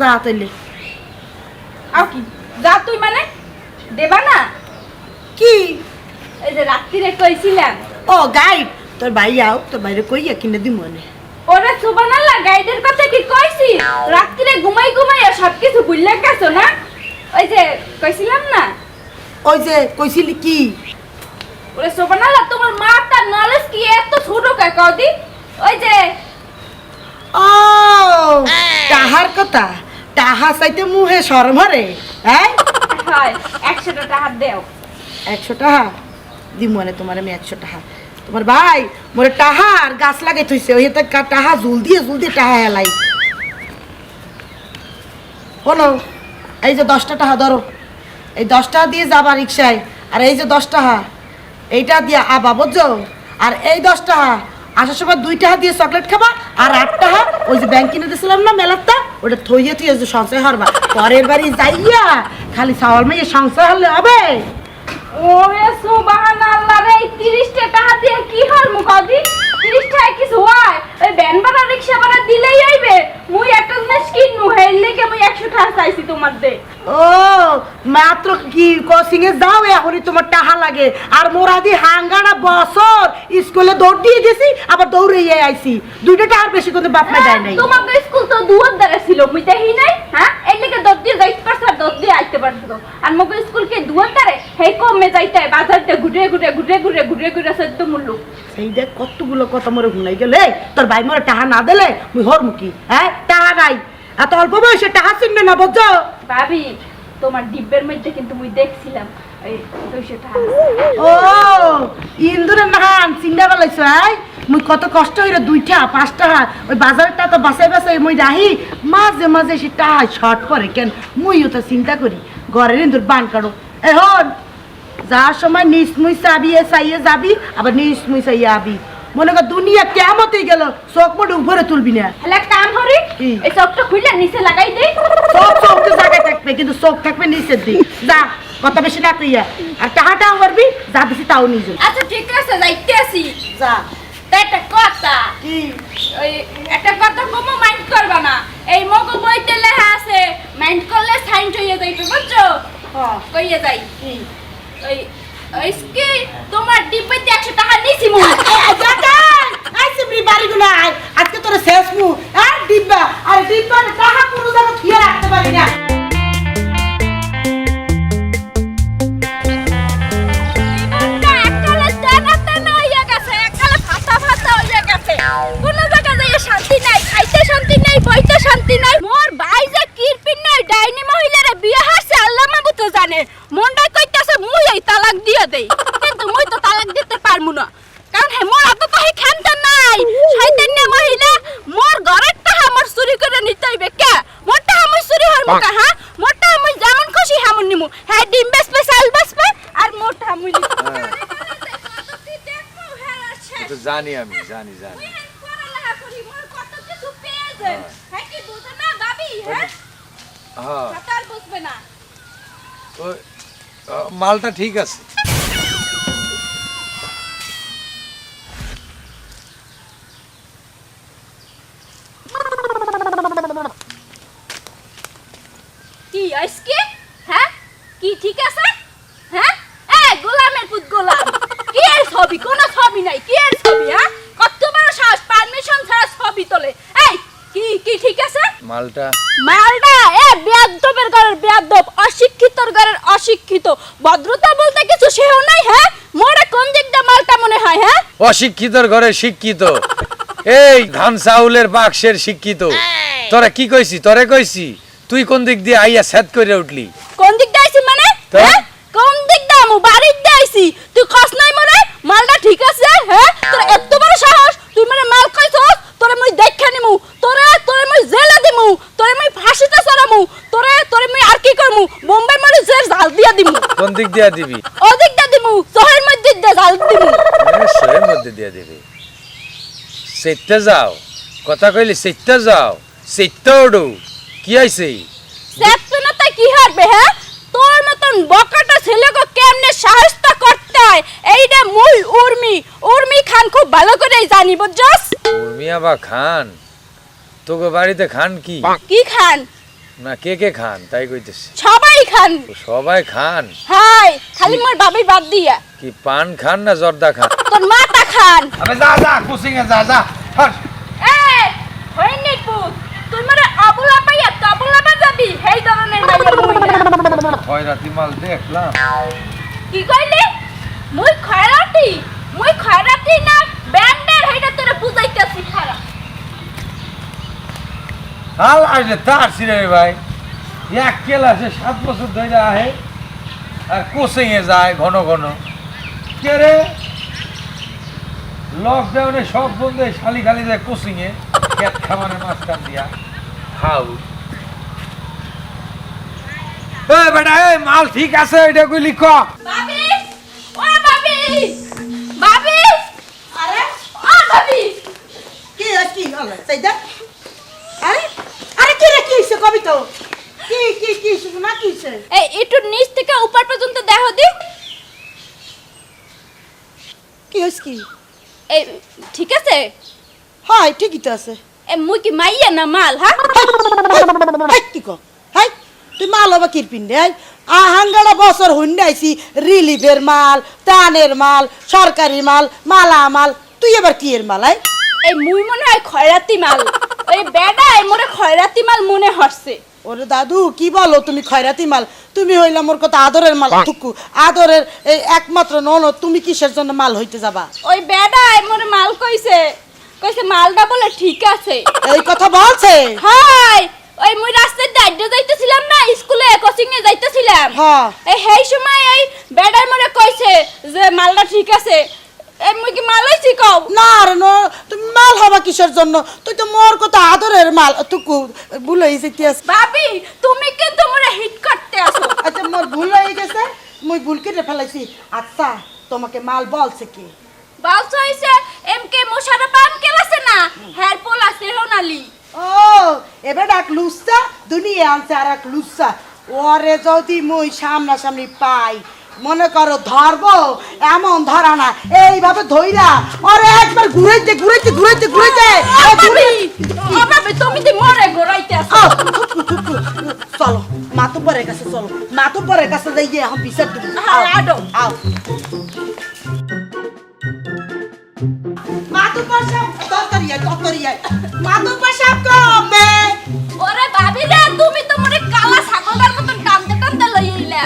যা তাইলে আর কি? যা তুই মানে? দেবা না? কি? এই যে রাত্রিরে কইছিলাম। ও গাইড তোর ভাই আও তোর বাইরে কইয়া কিনে দি মনে ওরে সুবহানাল্লাহ গাইডের কথা কি কইছি? রাত্রিরে ঘুমাই ঘুমাই সবকিছু ভুললে গেছো না? ওই যে কইছিলাম না? ওই যে কইছিলি কি? ওরে সুবহানাল্লাহ তোমার মাথা নলেজ কি এত ছোট কে কদি ওই যে ও তাহার কথা? তাহা চাইতে মুহে শরম হরে হ্যাঁ? হয় একশোটা টাকা দেও। একশো টাকা দি মনে তোমার আমি একশো টাকা তোমার ভাই মোরে টাহার গাছ লাগাই থইছে ওই তো কা- টাহা জুল দিয়ে জুল দিয়ে টাহা এলাই হলো এই যে দশটা টাকা ধরো। এই দশ টাকা দিয়ে যাবা রিক্সায় আর এই যে দশ টাকা এইটা দিয়ে আবা বুঝছ? আর এই দশ টাকা আসার সময় দুইটা হাত দিয়ে চকলেট খাবা আর আট হাত, ওই যে ব্যাংক কিনে দিয়েছিলাম না মেলারটা ওটা থইয়ে থইয়ে যে সঞ্চয় হারবা পরের বাড়ি যাইয়া খালি চাওয়াল মেয়ে সংশয় হলে হবে। ওরে সুবহানাল্লাহ রে 30 টাকা দিয়ে কি হল মুখাদি 30 টাকা কিছু হয় ওই ভ্যান ভাড়া রিকশা ভাড়া দিলেই আইবে মুই একটা জিনিস কিনু হেললে কে মুই 100 টাকা চাইছি তোমার দে ও মাত্র কি কোচিং এ যাও এখনই তোমার টাহা লাগে। আর মোরা দি বছর। স্কুলে দৌড় দিয়ে গেছি আবার দৌড়ে আইছি। দুইটা টাকার বেশি কিন্তু বাপ মা দেয় নাই। তোমার স্কুল তো দুয়ার দ্বারা ছিল মুই দেখি নাই হ্যাঁ? এর লিগে দর দিয়ে যাইতে পারছ আর দর দিয়ে আইতে পারছ আর মগে স্কুল কে দুয়ার দ্বারে? হেই কমে যাইতে হয় বাজারতে ঘুরে ঘুরে ঘুরে ঘুরে ঘুরে ঘুরে সদ্য মূল্য। সেই দেখ কতগুলো কথা মরে ঘুনাই গেলে তোর ভাই মরে টাহা না দিলে মুই হর মুখি হ্যাঁ টাহা নাই। এত অল্প বয়সে টাহা চিনবে না বুঝছ? ভাবি তোমার ডিব্বের মধ্যে কিন্তু মুই দেখছিলাম এই 200 টাকা। ও নাহান চিন্তা বেলাইছ মুই কত কষ্ট দুইটা পাঁচটা ওই মুই রাহি মাঝে মাঝে সে টাহা শর্ট করে কেন? মুইও তো চিন্তা করি ঘরের ইন্দুর বান কাটো এখন যার সময় নিস মুই চাবিয়ে চাইয়ে যাবি আবার নিস মুই চাইয়ে আবি। মনে কর দুনিয়া কেমতই গেল চোখ মোটে উপরে তুলবি না। করি এই চকটা খুলে নিচে লাগাই দেই সব চোখ তো জায়গায় থাকবে কিন্তু চোখ থাকবে নিচের দিক। যা কথা বেশি না কইয়া। আর টাহা টাহা করবি যা দিছি তাও নিজে আচ্ছা ঠিক আছে যাইতে আসি। যা। তা একটা কথা। কি? ওই একটা কথা কমো মাইন্ড করবা না। এই মগ বইতে লেখা আছে মাইন্ড করলে সাইন হইয়া যাইবে বুঝছ? কইয়া যাই। কি? ওই ওই তোমার ডিব্বাতে 100 টাকা নিছি মু আজকে তোর শেষ মু। আর ডিব্বা আর ডিব্বা মুই চুরি হরমু কা হ্যাঁ? মোটা আমি যেমন খুশি হেমন নিমু। হ্যাঁ ডিম বেসবে চাল বেসবে আর মোটা আমি হ্যাঁ, তো জানি আমি জানি জানি। হ্যাঁ। মালটা ঠিক আছে কি আজকে হ্যাঁ কি ঠিক আছে? হ্যাঁ? এ গোলামের পুত গোলাম কি এর ছবি? কোন ছবি নাই কি এর ছবি হ্যাঁ? কত বড় সাহস পারমিশন ছাড়া ছবি তোলে। এই কি কি ঠিক আছে? মালটা। মালটা এ বেয়াদবের ঘরের বেয়াদব অশিক্ষিতর ঘরের অশিক্ষিত। ভদ্রতা বলতে কিছু সেও নাই হ্যাঁ? মোরে কোন দিকটা মালটা মনে হয় হ্যাঁ? অশিক্ষিতর ঘরে শিক্ষিত। এই ধান চাউলের বাক্সের শিক্ষিত। তোরা কি কইছি? তোরে কইছি তুই কোন দিক দিয়ে আইয়া সেট করে উঠলি কোন দিক দাইছি মানে তো? হ্যাঁ? কোন দিক দামু বাড়ির দাইছি তুই কস নাই মরে? মালটা ঠিক আছে হ্যাঁ? তোর এত বড় সাহস তুই মানে মাল খাইছস তোরে মুই দেখা নিমু। তোরে তোরে মুই জেলে দিমু। তোরে মুই ফাঁসিতে চড়ামু। তোরে তোরে মুই আর কি করমু? বোম্বে মানে জেল জাল দিয়া দিমু। কোন দিক দিয়া দিবি? ওদিকটা দিমু শহরের মধ্যে দিয়ে জাল দিমু। শোয়ের মধ্যে দিয়া দিবি। সেটটা যাও। কথা কইলি সেটটা যাও। সেটটা ওডু। কি আইছে সেপসুনা তাই কি হারবে হ্যাঁ তোর মতন বকাটা ছেলেকে কেমনে সাহসটা করতে হয় এইটা মুই উর্মি। উর্মি খান খুব ভালো করেই জানি বুঝছস? উর্মি বাবা খান? তোকে বাড়িতে খান কি? কি খান? না কে কে খান? তাই কইতেছি। সবাই খান। সবাই খান? হাই খালি মোর বাবি বাদ দিয়া। কি পান খান না জর্দা খান? তোর মাটা খান। আবে যা যা কোচিং এ যা যা এই হইনি পুত। তুই মরে আবুলা পাইয়া তাবুলা বাজাবি? হেই ধরনের মাইয়া মুই না। খয়রাতি মাল দেখলাম। কি কইলি? মুই খয়রাতি মুই খয়রাতি না ব্যান্ডের হেইটা তোরে বুঝাইতেছি খারাপ। হাল আসলে তার রে ভাই। এক ক্লাসে সাত বছর ধরে আহে আর কোচিং এ যায় ঘন ঘন। কে রে? লকডাউনে সব বন্ধু শালি খালি যায় কোচিং এ ক্যাট খামারে মাঝখান দিয়া। হাউ। এ বেটা এই মাল ঠিক আছে এটা কইলি ক? বাবি আরে ও বাবি কি কি হলো? সাইদা আরে আরে কি রে কি হইছে কবি তো? কি কি কি শুনো কি হইছে? এই একটু নিচ থেকে উপর পর্যন্ত দেখো দি। কি হইছে কি? এই ঠিক আছে? হয় ঠিকই তো আছে। এ মুই কি মাইয়া না মাল হ্যাঁ কি কো তুই মাল হবা কিরপিন রে আহাঙ্গাড়া বছর হুন্ডে আইছি রিলিফের মাল ত্রাণের মাল সরকারি মাল মালা মাল তুই এবার কি এর মাল আই? এই মুই মনে হয় খয়রাতি মাল। ওই বেডা এই মোরে খয়রাতি মাল মনে হচ্ছে ওরে দাদু কি বলো তুমি খয়রাতি মাল? তুমি হইলা মোর কথা আদরের মাল থুকু। আদরের এই একমাত্র নন তুমি কিসের জন্য মাল হইতে যাবা? ওই বেডা এই মোরে মাল কইছে। কইছে মালটা বলে ঠিক আছে। এই কথা বলছে? হাই! ওই মই রাস্তায় দাঁড়িয়ে যাইতেছিলাম না স্কুলে কোচিং এ যাইতেছিলাম। হ্যাঁ। এই হেই সময় এই বেডার মনে কইছে যে মালটা ঠিক আছে। এই মুই কি মাল হইছি কও? না রে ন তুমি মাল হবা কিসের জন্য? তুই তো মোর কথা আদরের মাল থুকু ভুল হয়ে যেতে ভাবি তুমি কিন্তু মোরে হিট করতে আসো আচ্ছা মোর ভুল হয়ে গেছে মই ভুল কেটে ফেলাইছি। আচ্ছা তোমাকে মাল বলছে কি? বাউস হইছে এম কে মোশারফ আম কেলাছে না হেয়ার পোল আছে হোনালি ও এবার এক লুচ্চা দুনিয়া আনছে আর এক লুচ্চা। ওরে যদি মুই সামনাসামনি পাই মনে করো ধরবো এমন ধরা না এইভাবে ধইরা। ওরে একবার ঘুরাইতে ঘুরাইতে ঘুরাইতে ঘুরাইতে। তুমি দি মরে ঘোরাইতে আও। চলো মাতুব্বরের কাছে চলো। মাতুব্বরের কাছে যাই গিয়ে এখন বিচার দিব। হ্যাঁ, আডো। আও তরকারি আয় তরকারি আয় কমে ওরে ভাবি রে তুমি তো মরে কালা ছাগলটার মতন টানতে টানতে লই আইলা।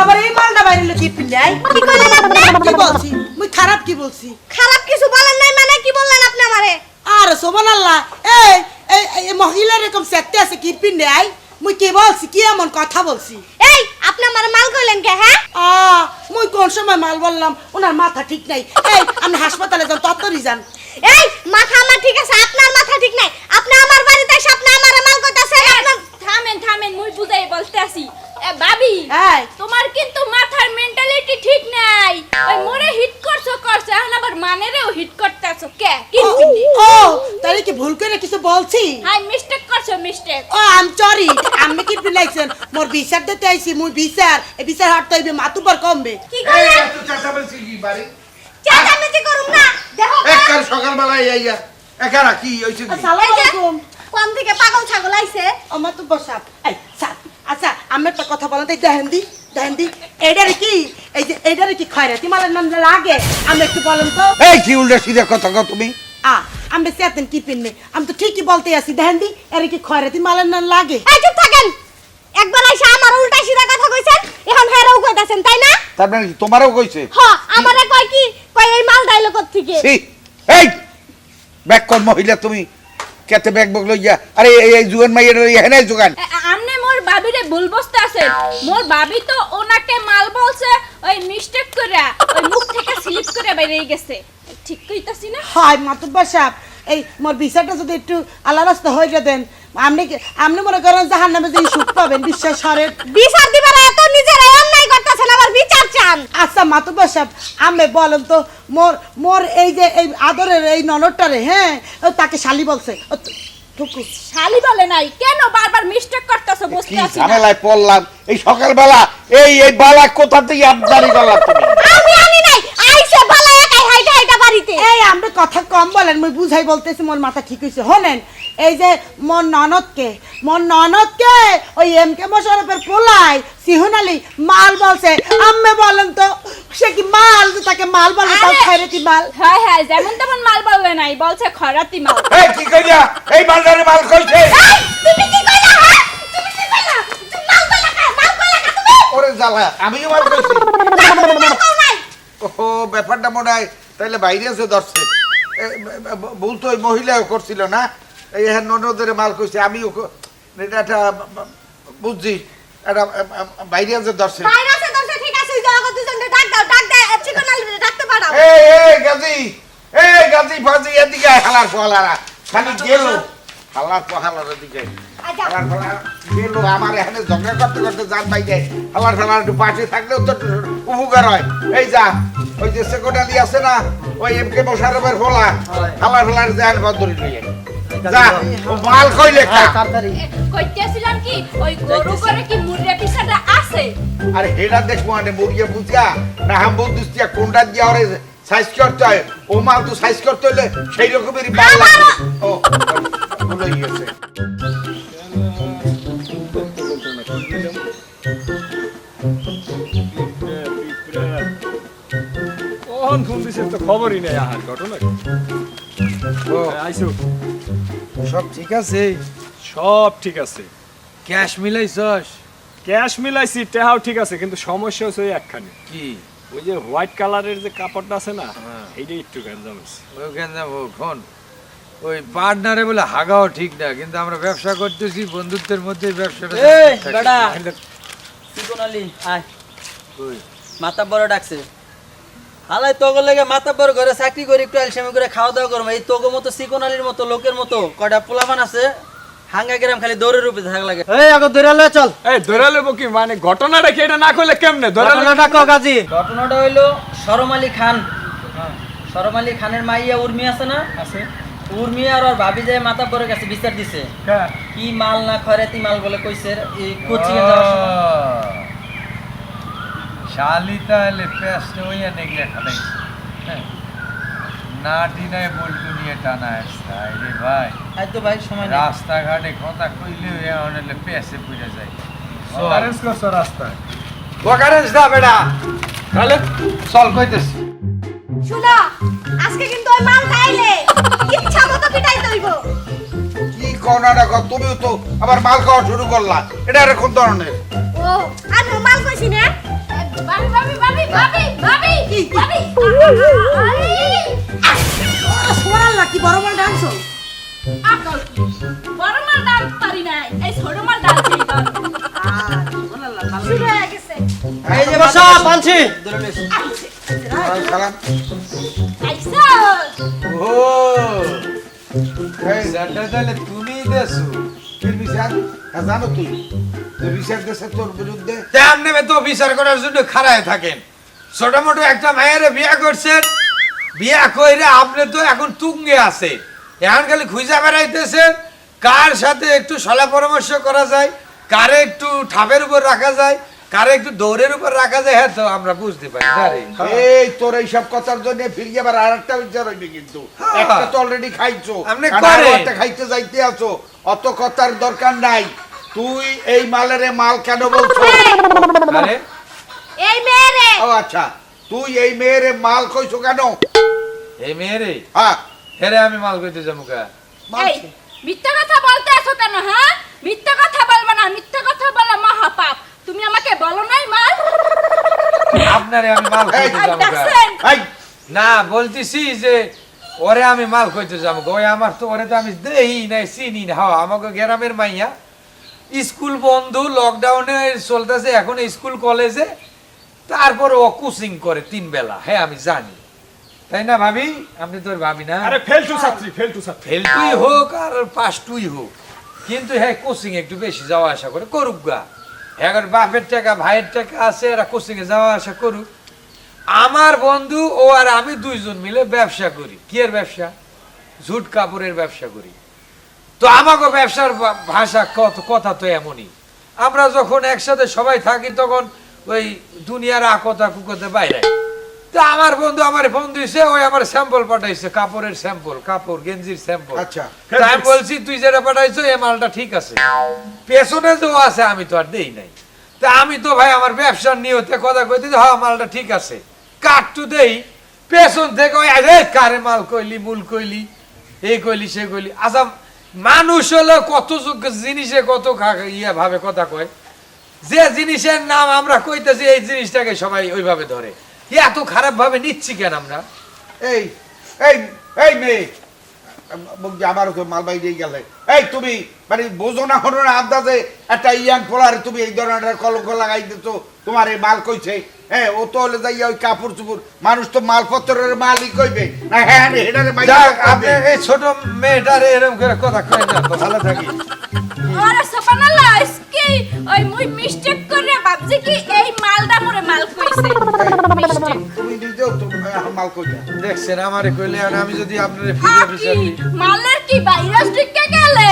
আবার এই মালটা বাইরে কি পিলাই কি করলেন আপনি? কি বলছি? মুই খারাপ কি বলছি? খারাপ কিছু বলেন নাই মানে? কি বললেন আপনি আমারে? আর সোমান আল্লাহ এই এই মহিলা এরকম সেটতে আছে কি পিন্ডাই মুই কি বলছি? কি এমন কথা বলছি? আপনি আমার মাল কইলেন কে হ্যাঁ? আ মুই কোন সময় মাল বললাম? ওনার মাথা ঠিক নাই। এই আপনি হাসপাতালে যান তত্তরই যান। এই মাথা আমার ঠিক আছে আপনার মাথা ঠিক নাই। আপনি আমার বাড়িতে এসে আপনি আমার মাল কইতাছেন আপনি থামেন থামেন মুই বুঝাই বলতে আসি এ ভাবি এই। তোমার কিন্তু মাথার মেন্টালিটি ঠিক নাই। ওই মোরে হিট করছ করছ এখন আবার মানেরেও হিট করতেছো। কে? কি ও, তাহলে কি ভুল করে কিছু বলছি? হাই মিস্টেক করছ মিস্টেক ও আম সরি আমি কি পিলাইছেন মোর বিচার দিতে আইছি মুই বিচার এই বিচার হাঁটতে হইবে মাতুবার কমবে। কি কইলেন চেঁচামেচি করুম না দেখো। একবার সকালবেলায় আইয়া একারা কি হয়েছে কি? আসসালামু আলাইকুম। কোন থেকে পাগল ছাগল আইছে? আমার তো বসাব এই সাপ আচ্ছা আমি একটা কথা বলেন তো দেখেন দি দেখেন দি। এটারে কি? এই যে এটারে কি খয়রাতি মালের নাম লাগে? আমি একটু বলেন তো। এই কি উল্টা সিধা কথা কও তুমি? আ আমি সেতেন কি পিননে আমি তো ঠিকই বলতে আছি। দেখেন দি এর কি খয়রাতি মালের নাম লাগে? এই চুপ থাকেন। একবার আইসা আমার উল্টা সিধা কথা কইছেন এখন হেরাও কইতাছেন তাই না? তার মানে কি তোমারও কইছে? হ আমারে কয় কি? কয় এই মাল ডাইলগ থেকে ছি এই! ব্যাক কর মহিলা তুমি। কেতে ব্যাগ বক লইয়া। আরে এই এই জুয়ান মাইয়ের এখানে জোগান। বাবিরে ভুল বসতে আছেন মোর বাবি তো ওনাকে মাল বলছে ওই মিস্টেক করে ওই মুখ থেকে স্লিপ করে বাইরে গেছে। ঠিক কইতাছি না? হয় মাতুব্বা সাহেব এই মোর বিচারটা যদি একটু আল্লাহ রাস্তা হয়ে দেন আপনি আপনি মনে করেন জাহান নামে যে সুখ পাবেন বিশ্বাস হরেন বিচার দিবার এত নিজের অন্যায় করতেছেন আবার বিচার চান? আচ্ছা মাতুব্বা সাহেব আমি বলেন তো মোর মোর এই যে এই আদরের এই ননদটারে হ্যাঁ ও তাকে শালি বলছে। তো- শালি বলে নাই। কেন বারবার মিস্টেক করতেছো? কি বুঝতে না। ঝামেলায় পড়লাম? এই সকালবেলা এই এই বালা কোথা থেকে আমদানি করলাম তুমি? আমি আনি নাই। আইসে বাড়িতে এই আপনি কথা কম বলেন মুই বুঝাই বলতেছি মোর মাথা ঠিক হয়েছে হলেন এই যে মোর ননদকে মোর ননদকে ওই এম কে মোশারফের পোলাই সিহুন আলী মাল বলছে। আম্মে বলেন তো সে কি মাল যে তাকে মাল বলে তাও আরে! মাল? হ্যাঁ হ্যাঁ যেমন তেমন মাল বললে নাই বলছে খরাতি মাল। এই কি কইয়া এই মালটারে মাল কইছে? তুমি কি কইলা হ্যাঁ? তুমি কি কইলা? তুমি মাল কইলা কা মাল কইলা কা তুমি? ওরে জ্বালা আমিও মাল কইছি। ও ব্যাপারটা মনে হয় তাহলে বাইরে আছে দর্শক। ভুল তো ওই মহিলাও করছিল না। এই হ্যাঁ ননদের মাল কইছে আমিও এটা একটা বুঝছি এটা বাইরে আছে দর্শক। এই গাজি এই গাজি ফাজি এদিকে হালার পোহালারা খালি গেল। হালার পোহালার আচ্ছা। হালার গেল আমার এখানে ঝগড়া করতে করতে যান বাইরে হালার ফেলার একটু পাশে থাকলেও তো উপকার হয়। এই যা ওই যে সেক্রেটারি আছে না ওই এম কে মোশারফের ফোলা হালার ফেলার যা মাল কই লেখা? কইতেছিলাম কি ওই গরু করে কি মুরগি পিছাটা আছে? আরে হেডা দেখব মানে মুরগি বুঝা না হাম বন্ধুস্তিয়া কোনটা দিয়ে ওরে সাইজ করতে হয়? ও মাল তো সাইজ করতে হলে সেই রকমেরই মাল লাগবে ও ভুলে কখন ফোন দিছে তো খবরই নেই আহার ঘটনা আইসো। সব ঠিক আছে? সব ঠিক আছে। ক্যাশ মিলাইছস? ক্যাশ মিলাইছি টেহাও ঠিক আছে কিন্তু সমস্যা হচ্ছে ওই একখানে। কি? ওই যে হোয়াইট কালারের যে কাপড়টা আছে না হ্যাঁ। এইটাই একটু গ্যাঞ্জাম হচ্ছে ওখানে যাব খন ওই পার্টনারে বলে হাগাও ঠিক না কিন্তু আমরা ব্যবসা করতেছি বন্ধুত্বের মধ্যে ব্যবসাটা এই, থাকি। বেটা। চিকন আলী আয়। কই? মাথা বড় ডাকছে। হালাই তোগো লেগে মাথা বড় ঘরে চাকরি করে একটু আলসেমি করে খাওয়া দাওয়া করব। এই তোগো মতো চিকন আলীর মতো লোকের মতো কয়টা পোলাপান আছে হাঙ্গা গ্রাম খালি দৌড়ের রূপে থাকা লাগে। এই আগে দৌড়া লয়ে চল। এই কি মানে ঘটনাটা কি? এটা না করলে কেমনে? ঘটনাটা ক কাজী ঘটনাটা হইল সরম আলী খান। সরম আলী খানের মাইয়া উর্মি আছে না? আছে। উর্মি আর ওর ভাবি যায় মাথা পরে গেছে বিচার দিছে। হ্যাঁ। কি মাল না খয়রাতি মাল বলে কইছে এই কোচিং এ যাওয়ার সময়। শালি তাহলে পেস্ট হইয়া নেগলে খাটাইছে। হ্যাঁ। না টিনায় বল্টু নিয়ে টানা আসছে রে ভাই। আই তো ভাই সময় নেই। রাস্তাঘাটে কথা কইলে হলে পেসে পড়ে যায়। অ্যারেঞ্জ করছ রাস্তায়? বকারেন্স না বেটা। তাহলে চল কইতেছি। শুনো আজকে কিন্তু ওই মাল খাইলে। কি কর্নাটা কর তুমিও তো আবার মাল খাওয়া শুরু করলা। এটা আর কোন ধরনের। ও আমি মাল কইছি না। বাবি বাবি বাবি বাবি বাবি বাবি সোনাল্লা কি বড় মাল ডান্স আকল বড় মাল ডাল পারি নাই। এই ছোট মাল ডাল শুরু হয়ে গেছে। এই যে বসা পানছি। আইসা। ও সেটা তাহলে তুমিই দেছো। কি বিচার? হ্যাঁ, জানো তুই। তুই বিচার দেশে তোর বিরুদ্ধে? আপনি তো বিচার করার জন্য খাড়ায় থাকেন। ছোট মোটো একটা মায়ের বিয়া করছেন। বিয়া কইরে আপনি তো এখন তুঙ্গে আছে। এখন খালি খুঁজা বেড়াইতেছেন কার সাথে একটু সলা পরামর্শ করা যায় কারে একটু ঠাপের উপর রাখা যায়। কারে একটু দৌড়ের উপর রাখা যায় হ্যাঁ তো আমরা বুঝতে পারি। এই তোর এইসব কথার জন্য ফিরে আবার আর একটা বিচার হইবে কিন্তু। হ্যাঁ। একটা তো অলরেডি খাইছো। একটা খাইতে যাইতে আছো। অত কথার দরকার নাই। তুই এই মালের মাল কেন বলছো? আরে। এই মেরে ও আচ্ছা। তুই এই মেয়ের মাল কইছো কেন? এই মেয়েরে? হ্যাঁ। হেরে আমি মাল কইতে যাব কা? মিথ্যা কথা বলতে আছো কেন হ্যাঁ? মিথ্যা কথা বলবা না মিথ্যা কথা বলা মহাপাপ। তুমি আমাকে বলো নাই মাল? আপনারে আমি মাল আর যাব এই। না বলতেছি যে ওরে আমি মাল কইতে যাব গো। ওই আমার তো ওরে তো আমি দেই নাই চিনি না। হ্যাঁ আমাকে গ্রামের মাইয়া স্কুল বন্ধ লকডাউনে চলতেছে এখন স্কুল কলেজে তারপর ও কোচিং করে তিন বেলা। হ্যাঁ আমি জানি। তাই না ভাবি? আপনি তোর ভাবি না। আরে ফেলটু ছাত্রী ফেলটু ছাত্রী। ফেলতুই হোক আর পাঁচটুই হোক। কিন্তু হ্যাঁ কোচিং একটু বেশি যাওয়া আসা করে করুক গা। এখন বাপের টাকা, ভাইয়ের টাকা আছে, এরা কোচিং এ যাওয়া আসা করুক। আমার বন্ধু, ও আর আমি দুইজন মিলে ব্যবসা করি। কি এর ব্যবসা? ঝুট কাপড়ের ব্যবসা করি। তো আমাকে ব্যবসার ভাষা কত, কথা তো এমনই। আমরা যখন একসাথে সবাই থাকি, তখন ওই দুনিয়ার আকতা কুকতে বাইরে। তা আমার বন্ধু আমার ফোন দিয়েছে ওই আমার স্যাম্পল পাঠাইছে কাপড়ের স্যাম্পল কাপড় গেঞ্জির স্যাম্পল আচ্ছা। আমি বলছি তুই যেটা পাঠাইছো এই মালটা ঠিক আছে। পেছনে তো আছে আমি তো আর দেই নাই। তা আমি তো ভাই আমার ব্যবসার নিয়তে কথা কইতে যে, হ্যাঁ মালটা ঠিক আছে। কাটটু দেই। পেছন থেকে ওই আরে কারে মাল কইলি মূল কইলি এই কইলি সে কইলি। আচ্ছা মানুষ হলো কত যোগ্য জিনিসে কত ইয়ে ভাবে কথা কয়। যে জিনিসের নাম আমরা কইতেছি এই জিনিসটাকে সবাই ওইভাবে ধরে। এত খারাপ ভাবে নিচ্ছি কেন আমরা? এই এই এই মেয়ে বলছি আমারও তো মালবাই দিয়ে গেলে। এই তুমি মানে বোঝো না হলো না আন্দাজে একটা ইয়াং ফোলার তুমি এই ধরনের কলঙ্ক লাগাই দিতো তোমার এই মাল কইছে? হ্যাঁ ও তো হলে যাই ওই কাপড় চুপুর মানুষ তো মালপত্রের মালই কইবে না হ্যাঁ হেডারে যাক আপনি এই ছোট মেয়েটার এরকম করে কথা কয় না ভালো থাকি। ওই মুই মিস্টেক করে ভাবছি কি এই মালটা মোরে মাল কইছে। তুমি নিজেও তো মাল দেখছেন আমারে কইলে আর আমি যদি আপনার ফিরে হ্যাঁ, বিচার মালের কি ভাইরাস ঢুকে গেলে?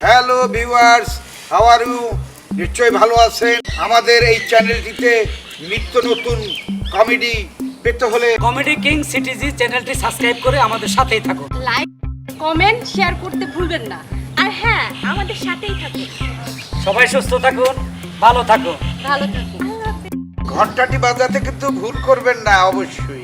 Hello viewers how are you নিশ্চয়ই ভালো আছেন। আমাদের এই চ্যানেলটিতে নিত্য নতুন কমেডি পেতে হলে কমেডি কিং সিটিজি চ্যানেলটি সাবস্ক্রাইব করে আমাদের সাথেই থাকুন। লাইক কমেন্ট শেয়ার করতে ভুলবেন না। আর হ্যাঁ আমাদের সাথেই থাকুন। সবাই সুস্থ থাকুন ভালো থাকুন। ভালো থাকুন। ঘন্টাটি বাজাতে কিন্তু ভুল করবেন না অবশ্যই।